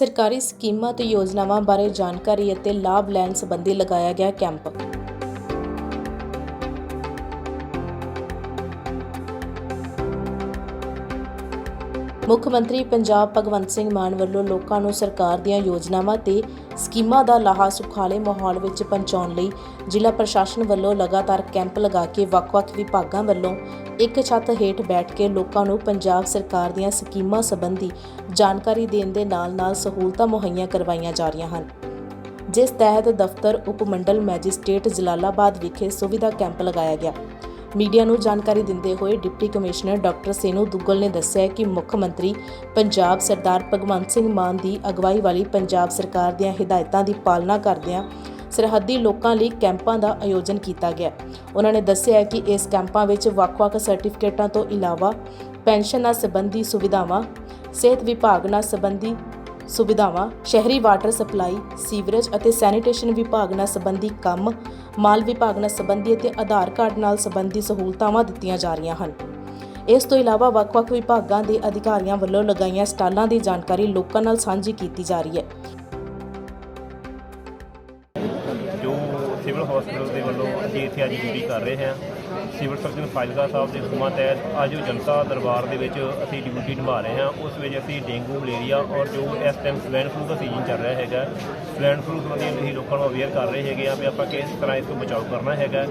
ਸਰਕਾਰੀ ਸਕੀਮਾਂ ਤੇ ਯੋਜਨਾਵਾਂ ਬਾਰੇ ਜਾਣਕਾਰੀ ਅਤੇ ਲਾਭ ਲੈਣ ਸੰਬੰਧੀ ਲਗਾਇਆ ਗਿਆ ਕੈਂਪ। ਮੁੱਖ ਮੰਤਰੀ ਪੰਜਾਬ ਭਗਵੰਤ ਸਿੰਘ ਮਾਨ ਵੱਲੋਂ ਲੋਕਾਂ ਨੂੰ ਸਰਕਾਰ ਦੀਆਂ ਯੋਜਨਾਵਾਂ ਤੇ ਸਕੀਮਾਂ ਦਾ ਲਾਹਾ ਸੁਖਾਲੇ ਮਾਹੌਲ ਵਿੱਚ ਪਹੁੰਚਾਉਣ ਲਈ ਜ਼ਿਲ੍ਹਾ ਪ੍ਰਸ਼ਾਸਨ ਵੱਲੋਂ ਲਗਾਤਾਰ ਕੈਂਪ ਲਗਾ ਕੇ ਵੱਖ-ਵੱਖ ਵਿਭਾਗਾਂ ਵੱਲੋਂ ਇੱਕ ਛੱਤ ਹੇਠ ਬੈਠ ਕੇ ਲੋਕਾਂ ਨੂੰ ਪੰਜਾਬ ਸਰਕਾਰ ਦੀਆਂ ਸਕੀਮਾਂ ਸੰਬੰਧੀ ਜਾਣਕਾਰੀ ਦੇਣ ਦੇ ਨਾਲ-ਨਾਲ ਸਹੂਲਤਾਂ ਮੁਹੱਈਆ ਕਰਵਾਈਆਂ ਜਾ ਰਹੀਆਂ ਹਨ। ਜਿਸ ਤਹਿਤ ਦਫ਼ਤਰ ਉਪ ਮੰਡਲ ਮੈਜਿਸਟ੍ਰੇਟ ਜਲਾਲਾਬਾਦ ਵਿਖੇ ਸੁਵਿਧਾ ਕੈਂਪ ਲਗਾਇਆ ਗਿਆ। ਮੀਡੀਆ ਨੂੰ ਜਾਣਕਾਰੀ ਦਿੰਦੇ ਹੋਏ deputy commissioner doctor Senu Duggal ਨੇ ਦੱਸਿਆ ਕਿ ਮੁੱਖ ਮੰਤਰੀ ਪੰਜਾਬ ਸਰਦਾਰ ਭਗਵੰਤ ਸਿੰਘ ਮਾਨ ਦੀ ਅਗਵਾਈ ਵਾਲੀ ਪੰਜਾਬ ਸਰਕਾਰ ਦੀਆਂ ਹਦਾਇਤਾਂ ਦੀ ਪਾਲਣਾ ਕਰਦਿਆਂ ਸਰਹੱਦੀ ਲੋਕਾਂ ਲਈ ਕੈਂਪਾਂ ਦਾ ਆਯੋਜਨ ਕੀਤਾ ਗਿਆ। ਉਹਨਾਂ ਨੇ ਦੱਸਿਆ ਕਿ ਇਸ ਕੈਂਪਾਂ ਵਿੱਚ ਵੱਖ-ਵੱਖ ਸਰਟੀਫਿਕੇਟਾਂ ਤੋਂ ਇਲਾਵਾ ਪੈਨਸ਼ਨ ਨਾਲ ਸੰਬੰਧੀ ਸੁਵਿਧਾਵਾਂ, ਸਿਹਤ ਵਿਭਾਗ ਨਾਲ ਸੰਬੰਧੀ ਸੁਵਿਧਾਵਾਂ, ਸ਼ਹਿਰੀ ਵਾਟਰ ਸਪਲਾਈ, ਸੀਵਰੇਜ ਅਤੇ ਸੈਨੀਟੇਸ਼ਨ ਵਿਭਾਗ ਨਾਲ ਸੰਬੰਧੀ ਕੰਮ, ਮਾਲ ਵਿਭਾਗ ਨਾਲ ਸੰਬੰਧੀ ਅਤੇ ਆਧਾਰ ਕਾਰਡ ਨਾਲ ਸੰਬੰਧੀ ਸਹੂਲਤਾਵਾਂ ਦਿੱਤੀਆਂ ਜਾ ਰਹੀਆਂ ਹਨ। ਇਸ ਤੋਂ ਇਲਾਵਾ ਵੱਖ-ਵੱਖ ਵਿਭਾਗਾਂ ਦੇ ਅਧਿਕਾਰੀਆਂ ਵੱਲੋਂ ਲਗਾਈਆਂ ਸਟਾਲਾਂ ਦੀ ਜਾਣਕਾਰੀ ਲੋਕਾਂ ਨਾਲ ਸਾਂਝੀ ਕੀਤੀ ਜਾ ਰਹੀ ਹੈ। ਇੱਥੇ ਅੱਜ ਡਿਊਟੀ ਕਰ ਰਹੇ ਹਾਂ। ਸਿਵਲ ਸਰਜਨ ਫਾਜ਼ਿਲਕਾ ਸਾਹਿਬ ਦੇ ਹੁਕਮਾਂ ਤਹਿਤ ਅੱਜ ਉਹ ਜਨਤਾ ਦਰਬਾਰ ਦੇ ਵਿੱਚ ਅਸੀਂ ਡਿਊਟੀ ਨਿਭਾ ਰਹੇ ਹਾਂ। ਉਸ ਵਿੱਚ ਅਸੀਂ ਡੇਂਗੂ, ਮਲੇਰੀਆ ਔਰ ਜੋ ਇਸ ਟਾਈਮ ਸਵੈਨ ਫਲੂ ਦਾ ਸੀਜ਼ਨ ਚੱਲ ਰਿਹਾ ਹੈਗਾ ਸਵੈਨ ਫਲੂ ਸੰਬੰਧੀ ਅਸੀਂ ਲੋਕਾਂ ਨੂੰ ਅਵੇਅਰ ਕਰ ਰਹੇ ਹੈਗੇ ਆ ਵੀ ਆਪਾਂ ਕਿਸ ਤਰ੍ਹਾਂ ਇਸ ਤੋਂ ਬਚਾਅ ਕਰਨਾ ਹੈਗਾ।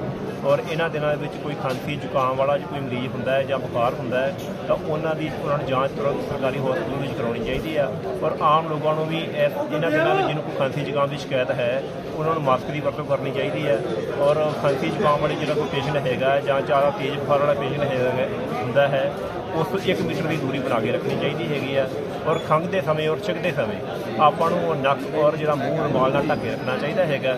ਔਰ ਇਹਨਾਂ ਦਿਨਾਂ ਦੇ ਵਿੱਚ ਕੋਈ ਖਾਂਸੀ, ਜ਼ੁਕਾਮ ਵਾਲਾ ਜੇ ਕੋਈ ਮਰੀਜ਼ ਹੁੰਦਾ ਹੈ ਜਾਂ ਬੁਖਾਰ ਹੁੰਦਾ ਹੈ ਤਾਂ ਉਹਨਾਂ ਦੀ ਉਹਨਾਂ ਨੂੰ ਜਾਂਚ ਤੁਰੰਤ ਸਰਕਾਰੀ ਹਸਪਤਾਲ ਵਿੱਚ ਕਰਾਉਣੀ ਚਾਹੀਦੀ ਆ। ਔਰ ਆਮ ਲੋਕਾਂ ਨੂੰ ਵੀ ਇਸ ਇਹਨਾਂ ਦਿਨਾਂ ਵਿੱਚ ਜਿਹਨੂੰ ਕੋਈ ਖਾਂਸੀ ਜ਼ੁਕਾਮ ਦੀ ਸ਼ਿਕਾਇਤ ਹੈ, ਉਹਨਾਂ ਨੂੰ ਮਾਸਕ ਦੀ ਵਰਤੋਂ ਕਰਨੀ ਚਾਹੀਦੀ ਹੈ। ਔਰ ਖਾਂਸੀ ਜ਼ੁਕਾਮ ਵਾਲੇ ਜਿਹੜਾ ਕੋਈ ਪੇਸ਼ੈਂਟ ਹੈਗਾ ਜਾਂ ਜ਼ਿਆਦਾ ਤੇਜ਼ ਬੁਖਾਰ ਵਾਲਾ ਪੇਸ਼ੈਂਟ ਹੈਗਾ ਹੁੰਦਾ ਹੈ, ਉਸ ਤੋਂ 1 ਮੀਟਰ ਦੀ ਦੂਰੀ ਬਣਾ ਕੇ ਰੱਖਣੀ ਚਾਹੀਦੀ ਹੈਗੀ ਆ। ਔਰ ਖੰਘ ਦੇ ਸਮੇਂ ਔਰ ਛਿੱਕਦੇ ਸਮੇਂ ਆਪਾਂ ਨੂੰ ਉਹ ਨੱਕ ਔਰ ਜਿਹੜਾ ਮੂੰਹ ਰੁਮਾਲ ਨਾਲ ਢੱਕ ਕੇ ਰੱਖਣਾ ਚਾਹੀਦਾ ਹੈਗਾ।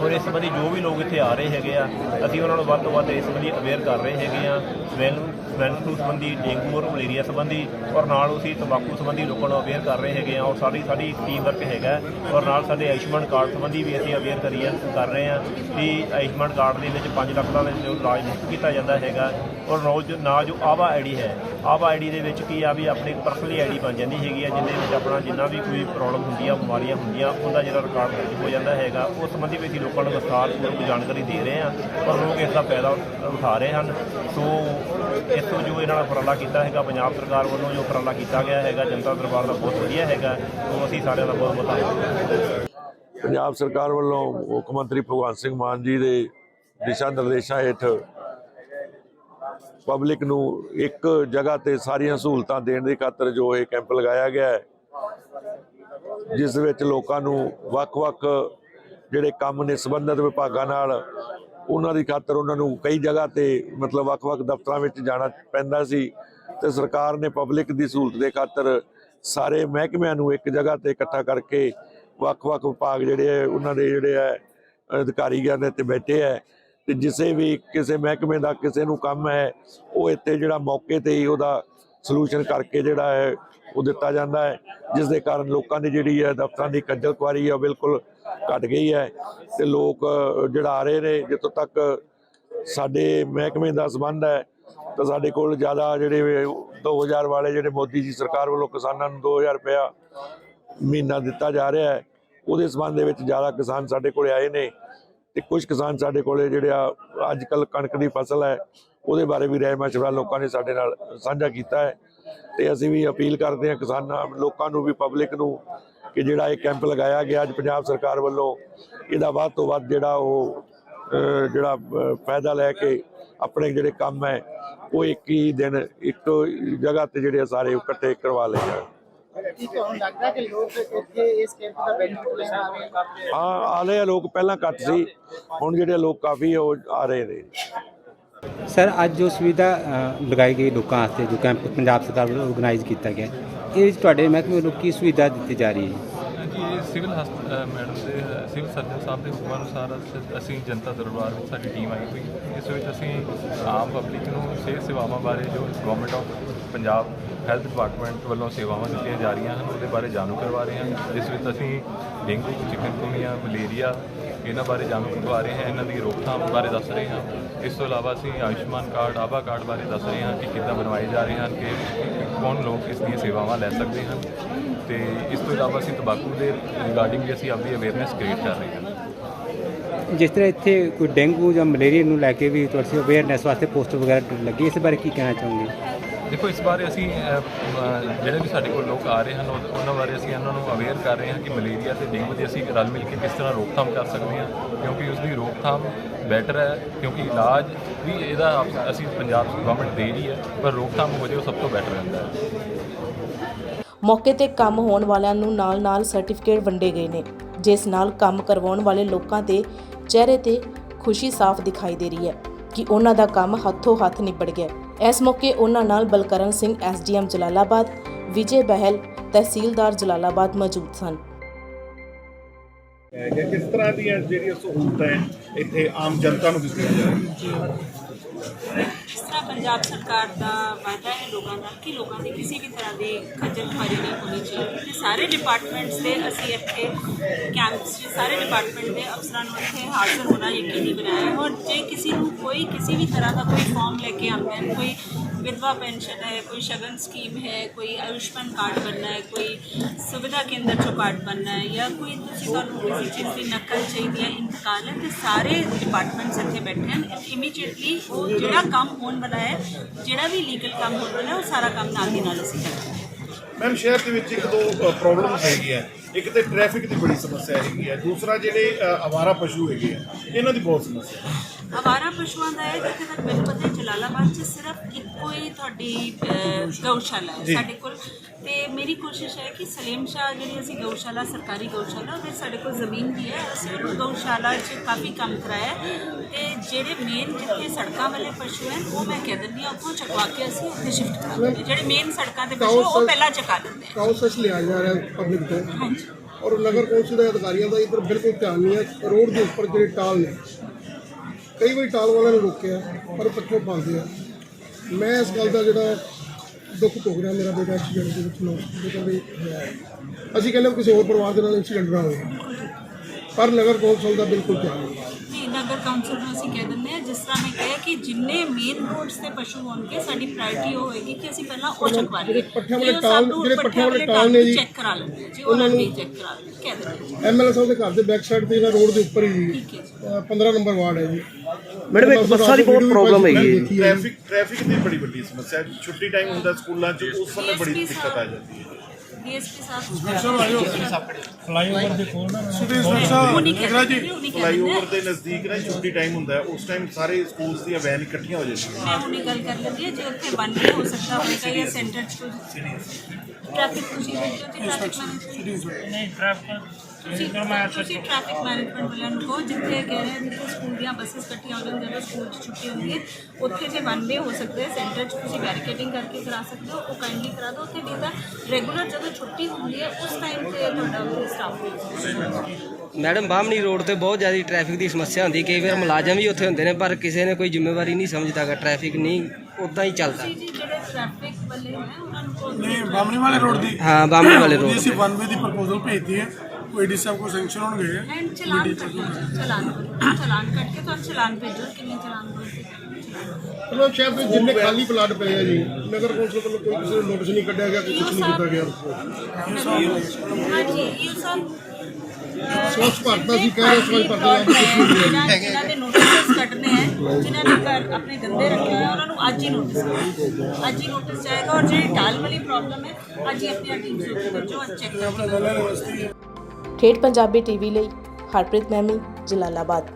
ਔਰ ਇਸ ਸੰਬੰਧੀ ਜੋ ਵੀ ਲੋਕ ਇੱਥੇ ਆ ਰਹੇ ਹੈਗੇ ਆ, ਅਸੀਂ ਉਹਨਾਂ ਨੂੰ ਵੱਧ ਤੋਂ ਵੱਧ ਇਸ ਸੰਬੰਧੀ ਅਵੇਅਰ ਕਰ ਰਹੇ ਹੈਗੇ ਆ। ਸਵੈਨ ਸਵੈਨ ਫਲੂ ਸੰਬੰਧੀ ਡੇਂਗੂ ਔਰ ਮਲੇਰੀਆ ਸੰਬੰਧੀ ਔਰ ਨਾਲ ਅਸੀਂ ਤੰਬਾਕੂ ਸੰਬੰਧੀ ਲੋਕਾਂ ਨੂੰ ਅਵੇਅਰ ਕਰ ਰਹੇ ਹੈਗੇ ਆ ਔਰ ਸਾਡੀ ਸਾਡੀ ਟੀਮ ਵਰਕ ਹੈਗਾ ਔਰ ਨਾਲ ਸਾਡੇ ਆਯੁਸ਼ਮਾਨ ਕਾਰਡ ਸੰਬੰਧੀ ਵੀ ਅਸੀਂ ਅਵੇਅਰ ਕਰੀਏ, ਕਰ ਰਹੇ ਆ ਕਿ ਆਯੁਸ਼ਮਾਨ ਕਾਰਡ ਦੇ ਵਿੱਚ 5 ਲੱਖ ਦਾ ਜੋ ਇਲਾਜ ਮੁਫਤ ਕੀਤਾ ਜਾਂਦਾ ਹੈਗਾ ਔਰ ਰੋਜ਼ ਨਾ ਜੋ ਆਵਾ ਆਈਡੀ ਹੈ, ਆਵਾ ਆਈਡੀ ਦੇ ਵਿੱਚ ਕੀ ਆ ਵੀ ਆਪਣੀ ਪਰਸਨਲੀ ਆਈਡੀ ਬਣ ਜਾਂਦੀ ਹੈਗੀ ਆ ਜਿਹਦੇ ਵਿੱਚ ਆਪਣਾ ਜਿੰਨਾ ਵੀ ਕੋਈ ਪ੍ਰੋਬਲਮ ਹੁੰਦੀ ਆ, ਬਿਮਾਰੀਆਂ ਹੁੰਦੀਆਂ, ਉਹਦਾ ਜਿਹੜਾ ਰਿਕਾਰਡ ਦਰਜ ਹੋ ਜਾਂਦਾ ਹੈਗਾ, ਉਸ ਸੰਬੰਧੀ ਵੀ ਅਸੀਂ ਲੋਕਾਂ ਨੂੰ ਵਿਸਥਾਰਪੂਰਵਕ ਜਾਣਕਾਰੀ ਦੇ ਰਹੇ ਹਾਂ ਔਰ ਲੋਕ ਇਸ ਦਾ ਫਾਇਦਾ ਉਠਾ ਰਹੇ ਹਨ। ਸੋ ਇਸ ਜੋ ਇਹਨਾਂ ਨੇ ਉਪਰਾਲਾ ਕੀਤਾ ਹੈਗਾ, ਪੰਜਾਬ ਸਰਕਾਰ ਵੱਲੋਂ ਜੋ ਉਪਰਾਲਾ ਕੀਤਾ ਗਿਆ ਹੈਗਾ, ਜਨਤਾ ਦਰਬਾਰ ਦਾ ਬਹੁਤ ਵਧੀਆ ਹੈਗਾ ਸੋ ਅਸੀਂ ਸਾਰਿਆਂ ਦਾ ਬਹੁਤ ਬਹੁਤ ਪੰਜਾਬ ਸਰਕਾਰ ਵੱਲੋਂ ਮੁੱਖ ਮੰਤਰੀ ਭਗਵੰਤ ਸਿੰਘ ਮਾਨ ਜੀ ਦੇ ਦਿਸ਼ਾ ਨਿਰਦੇਸ਼ਾਂ ਹੇਠ ਪਬਲਿਕ ਨੂੰ ਇੱਕ ਜਗ੍ਹਾ ਤੇ ਸਾਰੀਆਂ ਸਹੂਲਤਾਂ ਦੇਣ ਦੀ ਖਾਤਰ ਜੋ ਇਹ ਕੈਂਪ ਲਗਾਇਆ ਗਿਆ ਹੈ, ਜਿਸ ਵਿੱਚ ਲੋਕਾਂ ਨੂੰ ਵੱਖ-ਵੱਖ ਜਿਹੜੇ ਕੰਮ ਨੇ ਸੰਬੰਧਿਤ ਵਿਭਾਗਾਂ ਨਾਲ ਉਹਨਾਂ ਦੀ ਖਾਤਰ ਉਹਨਾਂ ਨੂੰ ਕਈ ਜਗ੍ਹਾ ਤੇ ਮਤਲਬ ਵੱਖ-ਵੱਖ ਦਫ਼ਤਰਾਂ ਵਿੱਚ ਜਾਣਾ ਪੈਂਦਾ ਸੀ ਤੇ ਸਰਕਾਰ ਨੇ ਪਬਲਿਕ ਦੀ ਸਹੂਲਤ ਦੇ ਖਾਤਰ ਸਾਰੇ ਮਹਿਕਮਿਆਂ ਨੂੰ ਇੱਕ ਜਗ੍ਹਾ ਤੇ ਇਕੱਠਾ ਕਰਕੇ ਵੱਖ-ਵੱਖ ਵਿਭਾਗ ਜਿਹੜੇ ਹੈ ਉਹਨਾਂ ਦੇ ਜਿਹੜੇ ਹੈ ਅਧਿਕਾਰੀਆਂ ਦੇ ਤੇ ਬੈਠੇ ਹੈ ਤੇ ਜਿਸੇ ਵੀ ਕਿਸੇ ਮਹਿਕਮੇ ਦਾ ਕਿਸੇ ਨੂੰ ਕੰਮ ਹੈ, ਉਹ ਇੱਥੇ ਜਿਹੜਾ ਮੌਕੇ ਤੇ ਹੀ ਉਹਦਾ ਸੋਲੂਸ਼ਨ ਕਰਕੇ ਜਿਹੜਾ ਹੈ, ਉਹ ਦਿੱਤਾ ਜਾਂਦਾ ਹੈ ਜਿਸ ਦੇ ਕਾਰਨ ਲੋਕਾਂ ਦੀ ਜਿਹੜੀ ਹੈ ਦਫ਼ਤਰਾਂ ਦੀ ਖੱਜਲ ਕੁਆਰੀ ਹੈ ਉਹ ਬਿਲਕੁਲ ਘਟ ਗਈ ਹੈ ਤੇ ਲੋਕ ਜਿਹੜਾ ਆ ਰਹੇ ਨੇ, ਜਿੱਥੋਂ ਤੱਕ ਸਾਡੇ ਮਹਿਕਮੇ ਦਾ ਸੰਬੰਧ ਹੈ, ਤਾਂ ਸਾਡੇ ਕੋਲ ਜ਼ਿਆਦਾ ਜਿਹੜੇ 2000 ਵਾਲੇ ਜਿਹੜੇ ਮੋਦੀ ਜੀ ਸਰਕਾਰ ਵੱਲੋਂ ਕਿਸਾਨਾਂ ਨੂੰ 2000 ਰੁਪਇਆ ਮਹੀਨਾ ਦਿੱਤਾ ਜਾ ਰਿਹਾ ਹੈ, ਉਹਦੇ ਸੰਬੰਧ ਦੇ ਵਿੱਚ ਜ਼ਿਆਦਾ ਕਿਸਾਨ ਸਾਡੇ ਕੋਲੇ ਆਏ ਨੇ ਤੇ ਕੁਝ ਕਿਸਾਨ ਸਾਡੇ ਕੋਲੇ ਜਿਹੜੇ ਆ ਅੱਜ ਕੱਲ ਕਣਕ ਦੀ ਫਸਲ ਹੈ, ਉਹਦੇ ਬਾਰੇ ਵੀ ਰਾਏ ਮਸ਼ਵਰਾ ਲੋਕਾਂ ਨੇ ਸਾਡੇ ਨਾਲ ਸਾਂਝਾ ਕੀਤਾ ਹੈ ਤੇ ਅਸੀਂ ਵੀ ਅਪੀਲ ਕਰਦੇ ਹਾਂ ਕਿਸਾਨਾਂ, ਲੋਕਾਂ ਨੂੰ ਵੀ, ਪਬਲਿਕ ਨੂੰ ਕਿ ਜਿਹੜਾ ਇਹ ਕੈਂਪ ਲਗਾਇਆ ਗਿਆ ਅੱਜ ਪੰਜਾਬ ਸਰਕਾਰ ਵੱਲੋਂ ਇਹਦਾ ਵੱਧ ਤੋਂ ਵੱਧ ਜਿਹੜਾ ਉਹ ਜਿਹੜਾ ਫਾਇਦਾ ਲੈ ਕੇ ਆਪਣੇ ਜਿਹੜੇ ਕੰਮ ਹੈ ਉਹ ਇੱਕ ਹੀ ਦਿਨ ਇੱਕ ਜਗ੍ਹਾ ਤੇ ਜਿਹੜੇ ਸਾਰੇ ਇਕੱਠੇ ਕਰਵਾ ਲਏ ਜਾਣ। ਹਾਂ ਆਲੇ ਆ ਲੋਕ ਪਹਿਲਾਂ ਘੱਟ ਸੀ ਹੁਣ ਜਿਹੜੇ ਲੋਕ ਕਾਫੀ ਉਹ ਆ ਰਹੇ ਨੇ। ਸਰ ਅੱਜ ਜੋ ਸੁਵਿਧਾ ਲਗਾਈ ਗਈ ਲੋਕਾਂ ਵਾਸਤੇ ਜੋ ਕੈਂਪ ਪੰਜਾਬ ਸਰਕਾਰ ਵੱਲੋਂ ਆਰਗੇਨਾਈਜ਼ ਕੀਤਾ ਗਿਆ। ਇਹ ਵਿੱਚ ਤੁਹਾਡੇ ਮਹਿਕਮੇ ਵੱਲੋਂ ਕੀ ਸੁਵਿਧਾ ਦਿੱਤੀ ਜਾ ਰਹੀ ਹੈ ਜੀ ਇਹ ਸਿਵਲ ਹਸਪ- ਮੈਡਮ ਦੇ, ਸਿਵਲ ਸਰਜਨ ਸਾਹਿਬ ਦੇ ਹੁਕਮਾਂ ਅਨੁਸਾਰ ਅਸ- ਅਸੀਂ ਜਨਤਾ ਦਰਬਾਰ ਵਿੱਚ ਸਾਡੀ ਟੀਮ ਆਈ ਹੋਈ ਹੈ। ਇਸ ਵਿੱਚ ਅਸੀਂ ਆਮ ਪਬਲਿਕ ਨੂੰ ਸਿਹਤ ਸੇਵਾਵਾਂ ਬਾਰੇ ਜੋ government of Punjab health department ਵੱਲੋਂ ਸੇਵਾਵਾਂ ਦਿੱਤੀਆਂ ਜਾ ਰਹੀਆਂ ਹਨ, ਉਹਦੇ ਬਾਰੇ ਜਾਣੂ ਕਰਵਾ ਰਹੇ ਹਾਂ ਜਿਸ ਵਿੱਚ ਅਸੀਂ ਡੇਂਗੂ, ਚਿਕਨਗੁਨੀਆ, ਮਲੇਰੀਆ ਇਹਨਾਂ ਬਾਰੇ ਜਾਣੂ ਕਰਵਾ ਰਹੇ ਹਾਂ, ਇਹਨਾਂ ਦੀ ਰੋਕਥਾਮ ਬਾਰੇ ਦੱਸ ਰਹੇ ਹਾਂ। ਇਸ ਤੋਂ ਇਲਾਵਾ ਅਸੀਂ ਆਯੁਸ਼ਮਾਨ ਕਾਰਡ, ਆਭਾ ਕਾਰਡ ਬਾਰੇ ਦੱਸ ਰਹੇ ਹਾਂ ਕਿ ਕਿੱਦਾਂ ਬਣਵਾਏ ਜਾ ਰਹੇ ਹਨ, ਕਿ ਕੌਣ ਲੋਕ ਇਸ ਦੀਆਂ ਸੇਵਾਵਾਂ ਲੈ ਸਕਦੇ ਹਨ। ਤੇ ਇਸ ਤੋਂ ਇਲਾਵਾ ਅਸੀਂ ਤੰਬਾਕੂ ਦੇ ਰਿਗਾਰਡਿੰਗ ਵੀ ਅਸੀਂ ਆਪਦੀ ਅਵੇਅਰਨੈਸ ਕ੍ਰੀਏਟ ਕਰ ਰਹੇ ਹਾਂ। ਜਿਸ ਤਰ੍ਹਾਂ ਇੱਥੇ ਕੋਈ ਡੇਂਗੂ ਜਾਂ ਮਲੇਰੀਆ ਨੂੰ ਲੈ ਕੇ ਵੀ ਤੁਹਾਡੀ ਅਵੇਅਰਨੈਸ ਵਾਸਤੇ ਪੋਸਟਰ ਵਗੈਰਾ ਲੱਗੀ, ਇਸ ਬਾਰੇ ਕੀ ਕਹਿਣਾ ਚਾਹੋਗੇ? ਦੇਖੋ, ਇਸ ਬਾਰੇ ਅਸੀਂ ਜਿਹੜੇ ਵੀ ਸਾਡੇ ਕੋਲ ਲੋਕ ਆ ਰਹੇ ਹਨ ਉਹਨਾਂ ਬਾਰੇ ਅਸੀਂ ਉਹਨਾਂ ਨੂੰ ਅਵੇਅਰ ਕਰ ਰਹੇ ਹਾਂ ਕਿ ਮਲੇਰੀਆ ਤੇ ਡੇਂਗੂ ਦੀ ਅਸੀਂ ਰਲ ਮਿਲ ਕੇ ਕਿਸ ਤਰ੍ਹਾਂ ਰੋਕਥਾਮ ਕਰ ਸਕਦੇ ਹਾਂ, ਕਿਉਂਕਿ ਉਸ ਦੀ ਰੋਕਥਾਮ ਬੈਟਰ ਹੈ, ਕਿਉਂਕਿ ਇਲਾਜ ਵੀ ਇਹਦਾ ਅਸੀਂ ਪੰਜਾਬ ਗਵਰਨਮੈਂਟ ਦੇ ਰਹੀ ਹੈ, ਪਰ ਰੋਕਥਾਮ ਹੋ ਜੇ ਉਹ ਸਭ ਤੋਂ ਬੈਟਰ ਰਹਿੰਦਾ ਹੈ। ਮੌਕੇ ਤੇ ਕੰਮ ਹੋਣ ਵਾਲਿਆਂ ਨੂੰ ਨਾਲ-ਨਾਲ ਸਰਟੀਫਿਕੇਟ ਵੰਡੇ ਗਏ ਨੇ, ਜਿਸ ਨਾਲ ਕੰਮ ਕਰਵਾਉਣ ਵਾਲੇ ਲੋਕਾਂ ਦੇ ਚਿਹਰੇ ਤੇ ਖੁਸ਼ੀ ਸਾਫ਼ ਦਿਖਾਈ ਦੇ ਰਹੀ ਹੈ ਕਿ ਉਹਨਾਂ ਦਾ ਕੰਮ ਹੱਥੋਂ ਹੱਥ ਨਿਬੜ ਗਿਆ ਇਸ ਮੌਕੇ ਉਹਨਾਂ ਨਾਲ ਬਲਕਰਨ ਸਿੰਘ, ਐਸਡੀਐਮ ਜਲਾਲਾਬਾਦ, ਵਿਜੇ ਬਹਿਲ, ਤਹਿਸੀਲਦਾਰ ਜਲਾਲਾਬਾਦ ਮੌਜੂਦ ਸਨ। ਕਿ ਕਿਸ ਤਰ੍ਹਾਂ ਦੀਆਂ ਜਿਹੜੀਆਂ ਸਹੂਲਤਾਂ ਇੱਥੇ ਆਮ ਜਨਤਾ ਨੂੰ ਦਿੱਤੀਆਂ ਜਾ ਰਹੀਆਂ? ਪੰਜਾਬ ਸਰਕਾਰ ਦਾ ਵਾਅਦਾ ਹੈ ਲੋਕਾਂ ਦਾ ਕਿ ਲੋਕਾਂ ਦੀ ਕਿਸੇ ਵੀ ਤਰ੍ਹਾਂ ਦੀ ਖੱਜਲ ਖੁਆਰੀ ਨਹੀਂ ਹੋਣੀ ਚਾਹੀਦੀ। ਤੇ ਸਾਰੇ ਡਿਪਾਰਟਮੈਂਟਸ ਦੇ ਅਸੀਂ ਇੱਥੇ ਕੈਂਪਸ 'ਚ ਸਾਰੇ ਡਿਪਾਰਟਮੈਂਟ ਦੇ ਅਫਸਰਾਂ ਨੂੰ ਇੱਥੇ ਹਾਜ਼ਰ ਹੋਣਾ ਯਕੀਨੀ ਬਣਾਇਆ ਔਰ ਜੇ ਕਿਸੇ ਨੂੰ ਕੋਈ, ਕਿਸੇ ਵੀ ਤਰ੍ਹਾਂ ਦਾ ਕੋਈ ਫਾਰਮ ਲੈ ਕੇ ਆਉਂਦੇ ਹਨ ਕੋਈ ਵਿਧਵਾ ਪੈਨਸ਼ਨ ਹੈ ਕੋਈ ਸ਼ਗਨ ਸਕੀਮ ਹੈ ਕੋਈ ਆਯੁਸ਼ਮਾਨ ਕਾਰਡ ਬਣਨਾ ਹੈ ਕੋਈ ਸੁਵਿਧਾ ਕੇਂਦਰ ਚੋਂ ਕਾਰਡ ਬਣਨਾ ਹੈ ਜਾਂ ਕੋਈ ਤੁਸੀਂ ਤੁਹਾਨੂੰ ਕਿਸੇ ਚੀਜ਼ ਦੀ ਨਕਲ ਚਾਹੀਦੀ ਹੈ ਇੰਤਕਾਲ ਹੈ ਤੇ ਸਾਰੇ ਡਿਪਾਰਟਮੈਂਟਸ ਇੱਥੇ ਬੈਠੇ ਹਨ ਇਮੀਡੀਏਟਲੀ ਉਹ ਜਿਹੜਾ ਕੰਮ ਹੋਣ ਵਾਲਾ ਹੈ ਜਿਹੜਾ ਵੀ ਲੀਗਲ ਕੰਮ ਹੋਣ ਵਾਲਾ ਹੈ ਉਹ ਸਾਰਾ ਕੰਮ ਨਾਲ ਦੀ ਨਾਲ ਅਸੀਂ ਕਰਾਂਗੇ ਮੈਮ ਸ਼ਹਿਰ ਦੇ ਵਿੱਚ ਇੱਕ ਦੋ ਪ੍ਰੋਬਲਮਸ ਹੈਗੀਆਂ। ਇੱਕ ਤੇ ਟ੍ਰੈਫਿਕ ਦੀ ਬੜੀ ਸਮੱਸਿਆ ਹੈਗੀ ਹੈ ਦੂਸਰਾ ਜਿਹੜੇ ਅ, ਅਵਾਰਾ ਪਸ਼ੂ ਹੈਗੇ ਆ ਇਹਨਾਂ ਦੀ ਬਹੁਤ ਸਮੱਸਿਆ ਹੈ। ਅਵਾਰਾ ਪਸ਼ੂਆਂ ਦਾ ਹੈ ਜਿੱਥੇ ਤੱਕ ਮੈਨੂੰ ਪਤਾ ਹੈ ਜਲਾਲਾਬਾਦ 'ਚ ਸਿਰਫ ਇੱਕੋ ਹੀ ਤੁਹਾਡੀ ਅਹ, ਗਊਸ਼ਾਲਾ ਹੈ ਸਾਡੇ ਕੋਲ। ਤੇ ਮੇਰੀ ਕੋਸ਼ਿਸ਼ ਹੈ ਕਿ ਸਲੀਮ ਸ਼ਾਹ ਜਿਹੜੀ ਅਸੀਂ ਗਊਸ਼ਾਲਾ ਸਰਕਾਰੀ ਗਊਸ਼ਾਲਾ ਉਹਦੇ ਸਾਡੇ ਕੋਲ ਜ਼ਮੀਨ ਵੀ ਹੈ ਅਸੀਂ ਉਹ ਗਊਸ਼ਾਲਾ 'ਚ ਕਾਫੀ ਕੰਮ ਕਰਾਇਆ ਹੈ। ਤੇ ਜਿਹੜੇ ਮੇਨ ਜਿੱਥੇ ਸੜਕਾਂ ਵਾਲੇ ਪਸ਼ੂ ਹਨ ਉਹ ਮੈਂ ਕਹਿ ਦਿੰਦੀ ਹਾਂ ਉੱਥੋਂ ਚਕਵਾ ਕੇ ਅਸੀਂ ਉੱਥੇ ਸ਼ਿਫਟ ਕਰਾ ਦਿੰਦੇ ਹਾਂ। ਜਿਹੜੇ ਮੇਨ ਸੜਕਾਂ ਦੇ ਪਸ਼ੂ ਉਹ ਪਹਿਲਾਂ ਚਕਾ ਦਿੰਦੇ ਆ। ਕਾਉਂਸਸ ਲਿਆ ਜਾ ਰਿਹਾ ਪਬਲਿਕ ਤੋਂ। ਹਾਂਜੀ। ਔਰ ਨਗਰ ਕੌਂਸਲ ਦੇ ਅਧਿਕਾਰੀਆਂ ਦਾ ਇੱਧਰ ਬਿਲਕੁਲ ਧਿਆਨ ਨਹੀਂ ਹੈ। ਰੋਡ ਦੇ ਉੱਪਰ ਜਿਹੜੇ ਟਾਲ ਨੇ, ਕਈ ਵਾਰੀ ਟਾਲ ਵਾਲਿਆਂ ਨੂੰ ਰੋਕਿਆ, ਪਰ ਪੱਛੋਂ ਪਾਉਂਦੇ ਆ। ਮੈਂ ਇਸ ਗੱਲ ਦਾ ਜਿਹੜਾ ਦੁੱਖ ਭੋਗ ਰਿਹਾ, ਮੇਰਾ ਬੇਟਾ ਐਕਸੀਡੈਂਟ ਦੇ ਵਿੱਚ ਨੋ ਬੇਟਾ ਹੋਇਆ ਅਸੀਂ ਕਹਿੰਦੇ ਕਿਸੇ ਹੋਰ ਪਰਿਵਾਰ ਦੇ ਨਾਲ ਇਨਸੀਡੈਂਟ ਨਾ ਹੋਵੇ। ਪਰ ਨਗਰ ਕੌਂਸਲ ਦਾ ਬਿਲਕੁਲ ਧਿਆਨ ਨਹੀਂ। ਨਹੀਂ ਨਗਰ ਕੌਂਸਲ ਨੂੰ ਅਸੀਂ ਕਹਿ ਦਿੰਦੇ ਹਾਂ, ਜਿਸ ਤਰ੍ਹਾਂ ਮੈਂ ਕਿ ਜਿੰਨੇ ਮੇਨ ਰੋਡਸ ਤੇ ਪਸ਼ੂ ਹੋਣਗੇ ਸਾਡੀ ਪ੍ਰਾਇੋਰਟੀ ਉਹ ਹੋਏਗੀ ਕਿ ਅਸੀਂ ਪਹਿਲਾਂ ਉਹ ਚਕਵਾ ਲਈਏ ਜਿਹੜੇ ਪੱਠਿਆਂ ਵਾਲੇ ਟਾਲ- ਜਿਹੜੇ ਪੱਠਿਆਂ ਵਾਲੇ ਟਾਲ ਨੇ ਜੀ, ਚੈੱਕ ਕਰਾ ਲੈਂਦੇ ਜੀ ਉਹਨਾਂ ਨੂੰ ਚੈੱਕ ਕਰਾ ਲੈਂਦੇ ਕਹਿ ਦਿੰਦੇ ਐਮਐਲਏ ਸਾਹਿਬ ਦੇ ਘਰ ਦੇ ਬੈਕ ਸਾਈਡ ਤੇ ਇਹਨਾਂ ਰੋਡ ਦੇ ਉੱਪਰ ਹੀ ਜੀ। ਠੀਕ ਹੈ ਜੀ। ਅਹ 15 ਨੰਬਰ ਵਾਰਡ ਹੈ ਜੀ। ਮੈਡਮ, ਇੱਕ ਬੱਸਾਂ ਦੀ ਬਹੁਤ problem ਹੈਗੀ ਹੈ। ਜੀ। ਟ੍ਰੈਫਿਕ ਟ੍ਰੈਫਿਕ ਦੀ ਬੜੀ ਵੱਡੀ ਸਮੱਸਿਆ ਹੈ। ਛੁੱਟੀ ਟਾਈਮ ਹੁੰਦਾ ਸਕੂਲਾਂ 'ਚ ਉਸ ਸਮੇਂ ਬੜੀ ਦਿੱਕਤ ਆ ਜਾਂਦੀ ਹੈ। ਡੀਐਸਪੀ ਸਾਹਿਬ ਫਲਾਈਓਵਰ ਦੇ ਕੋਲ ਨਾ ਉਹ ਨਹੀਂ ਕਹਿੰਦੇ ਜੀ ਫਲਾਈਓਵਰ ਦੇ ਨਜ਼ਦੀਕ ਨਾ ਛੁੱਟੀ ਟਾਈਮ ਹੁੰਦਾ ਹੈ ਉਸ ਟਾਈਮ ਸਾਰੇ ਸਕੂਲਸ ਦੀਆਂ ਵੈਨ ਇਕੱਠੀਆਂ ਹੋ ਜਾਂਦੀਆਂ। ਮੈਂ ਹੁਣੇ ਗੱਲ ਕਰ ਲੈਂਦੀ ਜੇ ਉੱਥੇ ਬੰਦ ਹੋ ਸਕਦਾ ਹੋਵੇਗਾ ਜਾਂ ਸੈਂਟਰ ਚ ਟ੍ਰੈਫਿਕ ਤੁਸੀਂ ਦੇਖੋ ਜੀ ਟ੍ਰੈਫਿਕ ਨਹੀਂ ਟ੍ਰੈਫਿਕ ਤੁਸੀਂ ਤੁਸੀਂ ਟ੍ਰੈਫਿਕ ਮੈਨੇਜਮੈਂਟ ਵਾਲਿਆਂ ਨੂੰ ਕਹੋ ਜਿੱਥੇ ਕਹਿ ਰਹੇ ਆ ਜਿੱਥੇ ਸਕੂਲ ਦੀਆਂ ਬੱਸਸ ਇਕੱਠੀਆਂ ਹੋ ਜਾਂਦੀਆਂ ਜਦੋਂ ਸਕੂਲ 'ਚ ਛੁੱਟੀ ਹੁੰਦੀ ਹੈ ਉੱਥੇ ਜੇ ਵਨ ਵੇ ਹੋ ਸਕਦੇ ਸੈਂਟਰ 'ਚ ਤੁਸੀਂ ਬੈਰੀਕੇਡਿੰਗ ਕਰਕੇ ਕਰਾ ਸਕਦੇ ਹੋ ਉਹ ਕਾਈਂਡਲੀ ਕਰਾ ਦਿਓ ਉੱਥੇ ਨਹੀਂ ਤਾਂ ਰੈਗੂਲਰ ਜਦੋਂ ਛੁੱਟੀ ਹੁੰਦੀ ਹੈ ਉਸ ਟਾਈਮ ਤੇ ਤੁਹਾਡਾ ਉੱਥੇ ਸਟਾਫ ਮੈਡਮ ਬਾਹਮਣੀ ਰੋਡ ਤੇ ਬਹੁਤ ਜ਼ਿਆਦਾ ਟ੍ਰੈਫਿਕ ਦੀ ਸਮੱਸਿਆ ਹੁੰਦੀ ਕਈ ਵਾਰ ਮੁਲਾਜ਼ਮ ਵੀ ਉੱਥੇ ਹੁੰਦੇ ਨੇ ਪਰ ਕਿਸੇ ਨੇ ਕੋਈ ਜ਼ਿੰਮੇਵਾਰੀ ਨਹੀਂ ਸਮਝਦਾਗਾ ਟ੍ਰੈਫਿਕ ਨਹੀਂ ਉਦਾਂ ਹੀ ਚੱਲਦਾ। ਤੁਸੀਂ ਜੀ ਜਿਹੜੇ ਟ੍ਰੈਫਿਕ ਵਾਲੇ ਨੇ ਉਹਨਾਂ ਨੂੰ ਕਹੋ। ਨਹੀਂ ਬਾਮਣੀ ਵਾਲੇ ਰੋਡ ਦੀ ਹਾਂ ਬਾਹਮਣੀ ਵਾਲੇ ਰੋਡ ਅਸੀਂ ਵਨ ਵੇ ਦੀ ਪ੍ਰਪੋਜ਼ਲ ਭੇਜਤੀ ਹੈ। ਕੋਈ ਡੀ ਸਾਹਿਬ ਕੋ ਸੈਂਕਸ਼ਨ ਹੋਣਗੇ। ਐਂਡ ਚਲਾਨ ਕੱਟੋ ਚਲਾਨ ਕੱਟੋ ਚਲਾਨ ਕੱਟ ਕੇ ਤੁਹਾਨੂੰ ਚਲਾਨ ਭੇਜੋ ਕਿੰਨੇ ਚਲਾਨ ਹੋਏ ਮਤਲਬ ਸ਼ਹਿਰ ਦੇ ਜਿੰਨੇ ਖਾਲੀ ਪਲਾਟ ਪਏ ਆ ਜੀ ਨਗਰ ਕੌਂਸਲ ਵੱਲੋਂ ਕੋਈ ਕਿਸੇ ਨੂੰ ਨੋਟਿਸ ਨਹੀਂ ਕੱਢਿਆ ਗਿਆ ਕੋਈ ਕੁਝ ਨਹੀਂ ਕੀਤਾ ਗਿਆ। ਹਾਂਜੀ ਇਹ ਸਭ ਸਵੱਛ ਭਾਰਤ ਦਾ ਅਸੀਂ ਕਹਿ ਰਹੇ ਸਵੱਛ ਭਾਰਤ ਦਾ ਕੁਝ ਨਹੀਂ ਮਿਲਿਆ ਜਿਨ੍ਹਾਂ ਜਿਨ੍ਹਾਂ ਦੇ ਨੋਟਿਸ ਕੱਢਨੇ ਹੈ ਜਿਨ੍ਹਾਂ ਨੇ ਘਰ ਆਪਣੇ ਗੰਦੇ ਰੱਖੇ ਹੋਏ ਆ, ਉਹਨਾਂ ਨੂੰ ਅੱਜ ਹੀ ਨੋਟਿਸ ਅੱਜ ਹੀ ਨੋਟਿਸ ਜਾਏਗਾ ਔਰ ਜਿਹੜੀ ਟਾਲ ਵਾਲੀ ਪ੍ਰੋਬਲਮ ਹੈ ਅੱਜ ਹੀ ਆਪਣੀ ਟੀਮ ਨੂੰ ਭੇਜੋ ਅੱਜ ਚੈੱਕ ਕਰਕੇ ਖੇਡ ਪੰਜਾਬੀ ਟੀਵੀ ਲਈ ਹਰਪ੍ਰੀਤ ਮਹਿਮੀ ਜਲਾਲਾਬਾਦ।